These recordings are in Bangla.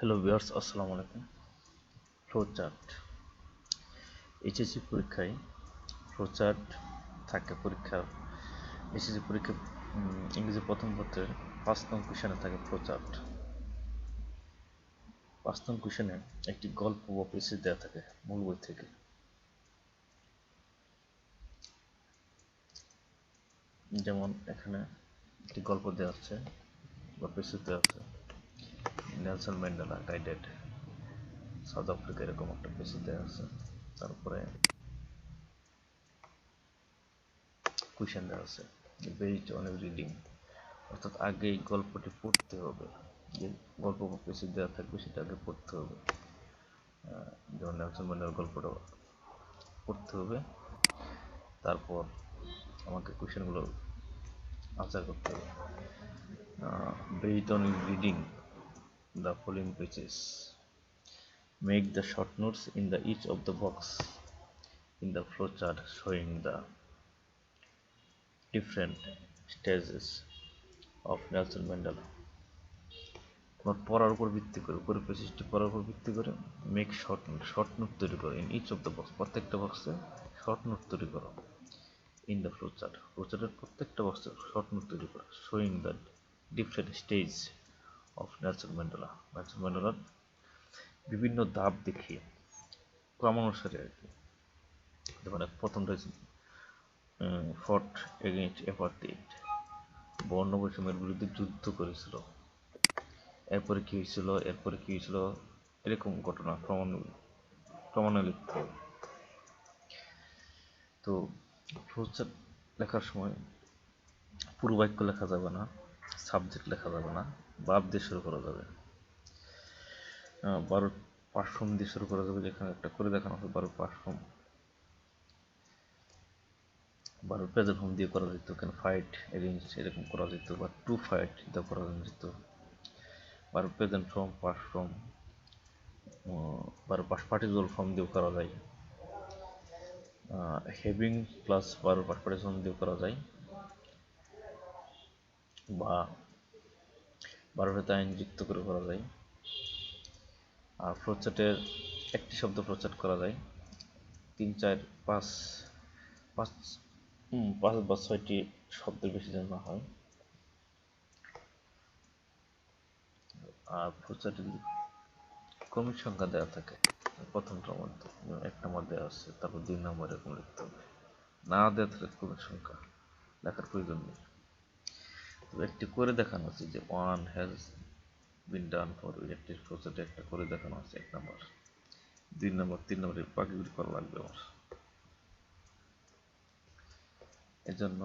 হ্যালো ভিউয়ার্স আসসালামু আলাইকুম ফ্লো চার্ট এইচএসসি পরীক্ষায় ফ্লো চার্ট থাকে পরীক্ষার। এইচএসসি পরীক্ষা ইংরেজি প্রথম পত্রের পাঁচ নং কোশ্চেনে থাকে ফ্লো চার্ট পাঁচ নং কোশ্চেনে একটি গল্প বা পেসেজ দেওয়া থাকে মূল বই থেকে। যেমন এখানে একটি গল্প দেওয়া আছে বা পেসেজ দেওয়া আছে। Nelson Mandela guided South Africa এরকম একটা পেসেজ দেওয়া আছে। তারপরে কুয়েশন দেওয়া আছে। বেসড অন রিডিং অর্থাৎ আগে এই গল্পটি পড়তে হবে। যে গল্প পেসেজ দেওয়া থাকবে, সেটা আগে পড়তে হবে। যেমন নেলসন ম্যান্ডেলার গল্পটা পড়তে হবে। তারপর আমাকে কোয়েশনগুলো আনসার করতে হবে। Based on reading the following pages. Make the short notes in the each of the box in the flowchart showing the different stages of Nelson Mandela. তোমার পড়ার উপর ভিত্তি করে উপরে পেজটি পড়ার উপর ভিত্তি করে make short note short note তৈরি করো in each of the box প্রত্যেকটা বক্সে শর্ট নোট তৈরি করো ইন দ্য ফ্লোচার্ট ফ্লোচার্টের প্রত্যেকটা বক্সে শর্ট নোট তৈরি করো showing the different stage of Nelson Mandela Nelson ম্যান্ডেলার বিভিন্ন ধাপ দেখিয়ে, ক্রমানুসারে আর কি। যেমন প্রথমটা ফর্ট এগেনস্ট অ্যাপার্টেড বর্ণ বৈষম্যের বিরুদ্ধে যুদ্ধ করেছিল। এরপরে কি হয়েছিল, এরপরে কি হয়েছিল, এরকম ঘটনা ক্রমান ক্রমান্বয়ে লিখতে তো ফ্লোচার্ট লেখার সময় পুরো বাক্য লেখা যাবে না। সাবজেক্ট লেখা যাবে না, বাপ দিয়ে শুরু করা যাবে। বারো পার্শ্বম দিয়ে শুরু করা যাবে, যেখানে একটা করে দেখানো হবে বারো পার্শ্বম বারো প্রেজেন্ট হোম দিয়ে করা যেত, কেন ফাইট এগেনস্ট এরকম করা যেত, বা টু ফাইট দিয়ে করা যেত। বারো প্রেজেন্ট ফর্ম পাস ফর্ম বারো পাস পার্টিজল ফর্ম দিয়েও করা যায়। হেভিং প্লাস বারো পাস পার্টিজল দিয়েও করা যায়। বা বারোটাতে আইন যুক্ত করে করা যায়। আর ফ্লোচার্টের একটি শব্দ ফ্লোচার্ট করা যায়। তিন, চার, পাঁচ পাঁচ পাঁচ বা ছয়টি শব্দের বেশি যেন না হয়। আর ফ্লোচার্টে ক্রমিক সংখ্যা দেওয়া থাকে। প্রথমটার মধ্যে এক নম্বর দেওয়া আছে, তারপর দুই নম্বর এরকম লিখতে হবে। না দেওয়া থাকলে ক্রমিক সংখ্যা লেখার প্রয়োজন নেই। একটি করে দেখানো আছে যে one has been done for electric প্রসেসে একটা করে দেখানো আছে, এক নম্বর। দুই নম্বর, তিন নম্বর বাকিগুলি করা লাগবে আমার। এজন্য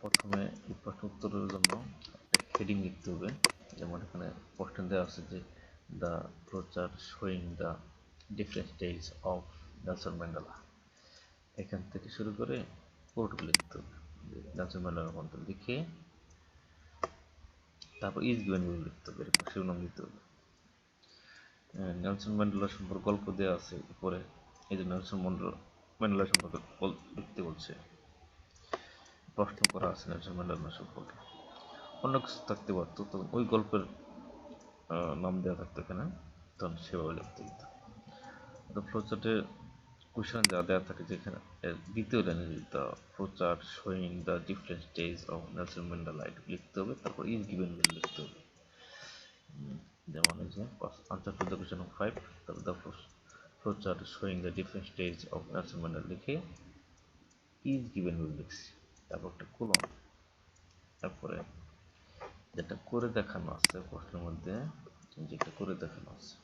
প্রথমে প্রশ্ন উত্তরের জন্য হেডিং লিখতে হবে। যেমন এখানে প্রশ্ন দেওয়া আছে যে দ্য প্রচার showing the different stage of Nelson Mandela এখান থেকে শুরু করে পুরোটুকু লিখতে হবে। ম্যান্ডেলার মধ্যে লিখে তারপর ইজ গিভেন উইল লিখতে হবে, এরকম শিরোনাম দিতে হবে। নেলসন ম্যান্ডেলা সম্পর্কে গল্প দেওয়া আছে উপরে, এই যে নেলসন ম্যান্ডেলা ম্যান্ডেলা সম্পর্কে লিখতে বলছে। প্রশ্ন করা আছে নেলসন ম্যান্ডেলা সম্পর্কে। অন্য কিছু থাকতে পারতো তো ওই গল্পের নাম দেওয়া থাকতো এখানে, তখন সেভাবে লিখতে হতো তো ফ্লোচার্টে কোশ্চেন যা দেওয়া থাকে যেখানে দ্বিতীয় লাইনে the flowchart showing the different stage of Nelson Mandela, এটা লিখতে হবে, তারপর ইজ গিভেন লিখতে হবে। যেমন যে answer to the question of five, তারপর the flowchart showing the different stage of Nelson Mandela লিখে ইজ গিভেন লিখছি। তারপর একটা কুলম তারপরে যেটা করে দেখানো আছে, প্রশ্নের মধ্যে, যেটা করে দেখানো আছে,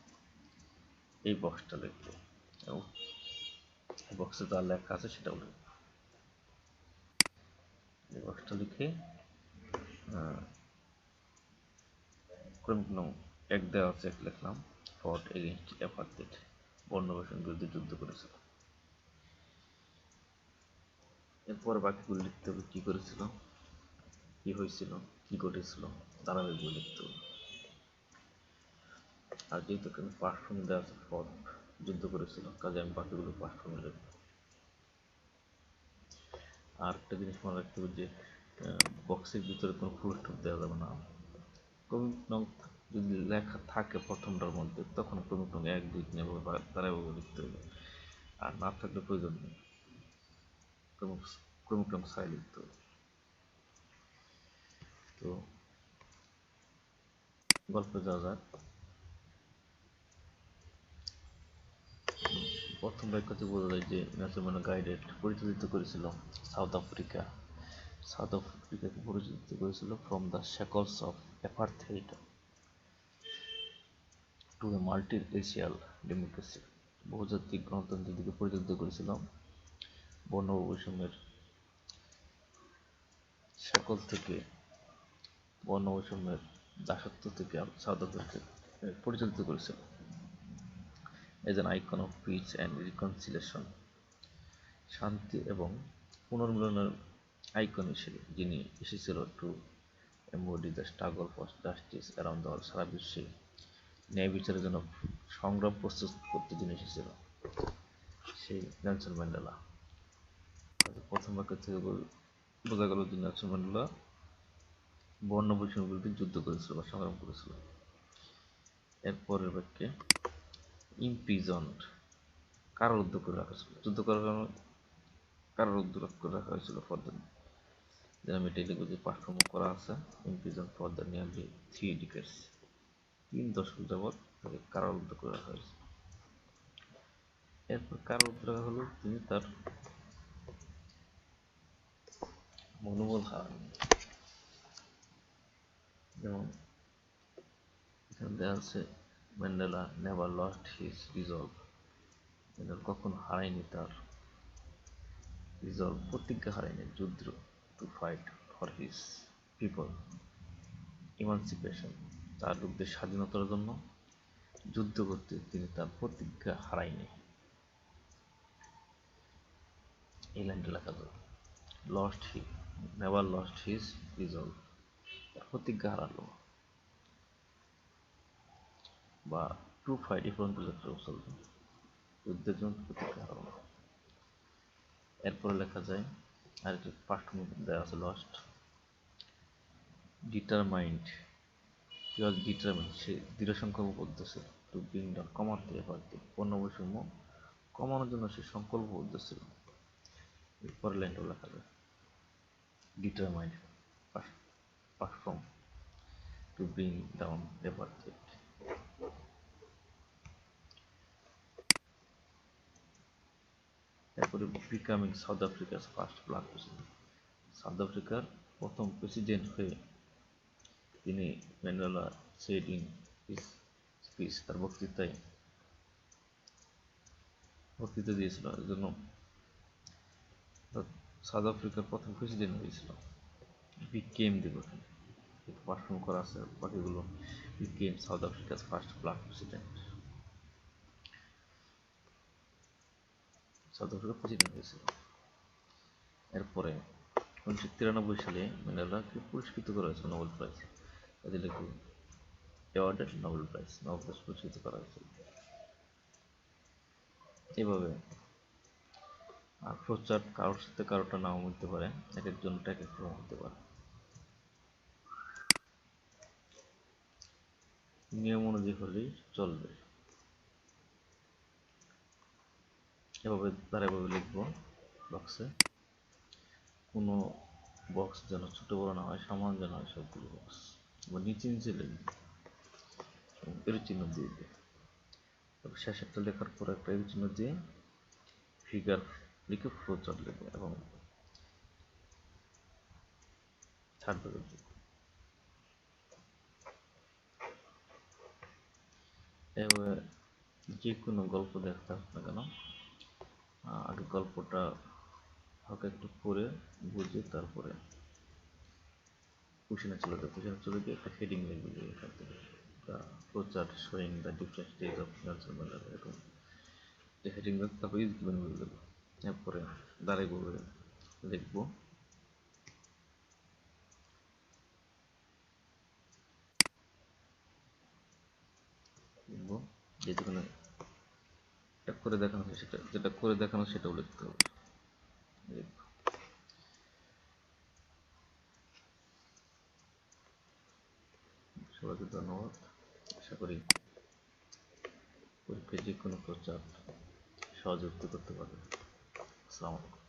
এই বক্সটা লিখব। বক্সে যা লেখা আছে সেটাও লিখব এই বক্সটা লিখে ক্রমিক এক দেওয়া আছে, এক লিখলাম ফর্ট এগেনস্ট অ্যাপার্টেড বর্ণবেশন বিরুদ্ধে যুদ্ধ করেছিল। এরপর বাকিগুলো লিখতে হবে, কি করেছিল? কি হয়েছিল? কি ঘটেছিল? ধারাবাহিকগুলো লিখতে হবে। আর যেহেতু পার্শ্বম দেওয়া আছে ফর্ট যুদ্ধ করেছিল, কাজে আমি বাকিগুলো পার্শ্বমে লিখব আর একটা জিনিস মনে রাখতে হবে যে বক্সের ভিতরে কোনো ফুল স্টপ দেওয়া যাবে না। ক্রমিক নং যদি লেখা থাকে প্রথমটার মধ্যে, তখন ক্রমিক নং এক, দুই, তিন এভাবে বা- ধারাবাহিক লিখতে হবে। আর না থাকলে প্রয়োজন নেই। ক্রমিক ক্রমিক নং ছয় লিখতে হবে। তো, গল্পে যাওয়া যাক। প্রথম বাক্যতে বোঝা যায় যে ম্যান্ডেলা গাইডেড পরিচালিত করেছিল সাউথ আফ্রিকা। সাউথ আফ্রিকাকে পরিচালিত করেছিল from the shackles of apartheid to a multi racial democracy বহুজাতিক গণতন্ত্রের দিকে পরিচালিত করেছিল বর্ণ বৈষম্যের সকল থেকে বর্ণ বৈষম্যের দাসত্ব থেকে সাউথ আফ্রিকা পরিচালিত করেছিল। As an icon of peace and reconciliation শান্তি এবং পুনর্মিলনের আইকন হিসেবে যিনি এসেছিল to embody the struggle for justice around the সারা বিশ্বে ন্যায় বিচারের জন্য সংগ্রাম প্রস্তুত করতে যিনি এসেছিল, সেই নেলসন ম্যান্ডেলা। প্রথম বাক্য থেকে বোঝা গেল যে নেলসন ম্যান্ডেলা বর্ণ বৈষম্যের বিরুদ্ধে যুদ্ধ করেছিল বা সংগ্রাম করেছিল। এরপরের বাক্যে ইমপ্রিজন্ড কারারুদ্ধ করে রাখা ছিল যুদ্ধ করার কারণে কারোর কারারুদ্ধ করে রাখা হয়েছিল ফর দ্য লিখব যে পারফর্ম করা আছে imprison for the nearly three decades তিন দশক যাবৎ তাকে কারারুদ্ধ করে রাখা হয়েছে। এরপর কারারুদ্ধ রাখা হলো তিনি তার মনোবল হারান। যেমন এখানে দেওয়া আছে Mandela never lost his resolve Mandela কখনো হারায়নি তার রিজলভ প্রতিজ্ঞা হারায়নি, যুদ্ধ to fight for his people emancipation তার লোকদের স্বাধীনতার জন্য যুদ্ধ করতে তিনি তার প্রতিজ্ঞা হারায়নি। এই লাইনটা লেখা যাবে lost he never lost his resolve তার প্রতিজ্ঞা হারালো। বা টু ফাইট ইফ চলবে যুদ্ধের জন্য এরপরে লেখা যায় আর একটি পাঠ্যমুখ দেওয়া আছে লস্ট ডিটারমাইন্ড ওয়াজ ডিটারমাইন্ড সে দৃঢ় সংকল্পবদ্ধ ছিল টু ব্রিং ডাউন কমাতে এবার পণ্য বৈষম্য কমানোর জন্য সে সংকল্পবদ্ধ ছিল এরপরে লাইনটা লেখা যায় determined perform to bring down apartheid এরপরে বিকামিং সাউথ আফ্রিকার ফার্স্ট ব্ল্যাক প্রেসিডেন্ট সাউথ আফ্রিকার প্রথম প্রেসিডেন্ট হয়ে তিনি Mandela said in his speech তার বক্তৃতায় বক্তৃতা দিয়েছিল। এর জন্য সাউথ আফ্রিকার প্রথম প্রেসিডেন্ট হয়েছিল। বিকেম দিব পারফর্ম করা আছে, বাকিগুলো বিকেম সাউথ আফ্রিকার ফার্স্ট ব্ল্যাক প্রেসিডেন্ট আফ্রিকার প্রেসিডেন্ট হয়েছিল এরপরে উনিশশো তিরানব্বই সালে ম্যান্ডেলাকে পুরস্কৃত করা হয়েছিল নোবেল প্রাইজ। তাদের লিখব awarded Nobel prize Nobel prize পুরস্কৃত করা হয়েছিল এভাবে আর প্রচার কারোর সাথে কারোটা নাও মিলতে পারে, এক একজনটা এক এক রকম হতে পারে। নিয়ম অনুযায়ী হলেই চলবে। এভাবে ধারাভাবে লিখব বক্সে কোনো বক্স যেন ছোট বড় না হয়, সমান যেন হয় সবগুলো বক্স বা নিচে নিচে লিখবে। এর চিহ্ন দিয়ে দিবে তারপর শেষেরটা লেখার পর একটা এর চিহ্ন দিয়ে ফিগার লিখে ফ্লোচার্ট লিখবে এবং ছাড়বে কিন্তু এভাবে যে কোনো গল্প দেখতে হোক না কেন? আগে গল্পটা হালকা একটু পড়ে, বুঝে তারপরে কুশিনে চলে যায় কুশিনে চলে গিয়ে একটা হেডিং লিখবে যে এখান থেকে। The flowchart showing the different of Nelson Mandela এরকম। যে হেডিং লিখবে তারপরে ইউজ গিভেন বলে দেবো এরপরে দাঁড়াই বলে লিখব লিখব যেখানে এটা করে দেখানো হয়, সেটা যেটা করে দেখানো সেটাও লিখতে হবে। সবাইকে ধন্যবাদ। আশা করি পরীক্ষায় যে কোনো প্রচার সহযোগিতা করতে পারবে। আসসালামু আলাইকুম।